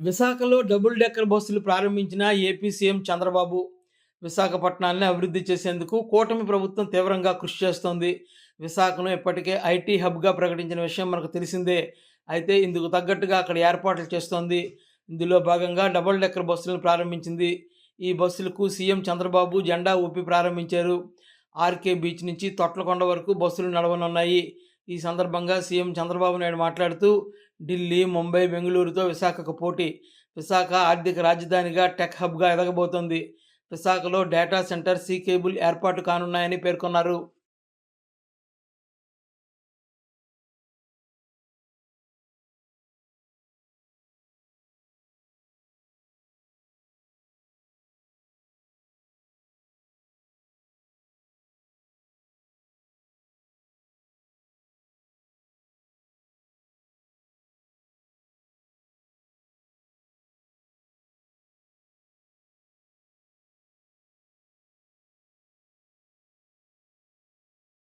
విశాఖలో double decker బస్సులు ప్రారంభించిన ఏపీ సీఎం చంద్రబాబు విశాఖపట్నాన్ని అభివృద్ధి చేసేందుకు కూటమి ప్రభుత్వం తీవ్రంగా కృషి చేస్తోంది. విశాఖను ఇప్పటికే ఐటీ హబ్గా ప్రకటించిన విషయం మనకు తెలిసిందే. అయితే ఇందుకు తగ్గట్టుగా అక్కడ ఏర్పాట్లు చేస్తోంది. ఇందులో భాగంగా డబుల్ డెక్కర్ బస్సులను ప్రారంభించింది. ఈ బస్సులకు సీఎం చంద్రబాబు జెండా ఊపి ప్రారంభించారు. ఆర్కే బీచ్ నుంచి తొట్లకొండ వరకు బస్సులు నడవనున్నాయి. ఈ సందర్భంగా సీఎం చంద్రబాబు నాయుడు మాట్లాడుతూ ఢిల్లీ ముంబై బెంగళూరుతో విశాఖకు పోటీ. విశాఖ ఆర్థిక రాజధానిగా టెక్ హబ్గా ఎదగబోతోంది. విశాఖలో డేటా సెంటర్ సీ కేబుల్ ఏర్పాటు కానున్నాయని పేర్కొన్నారు.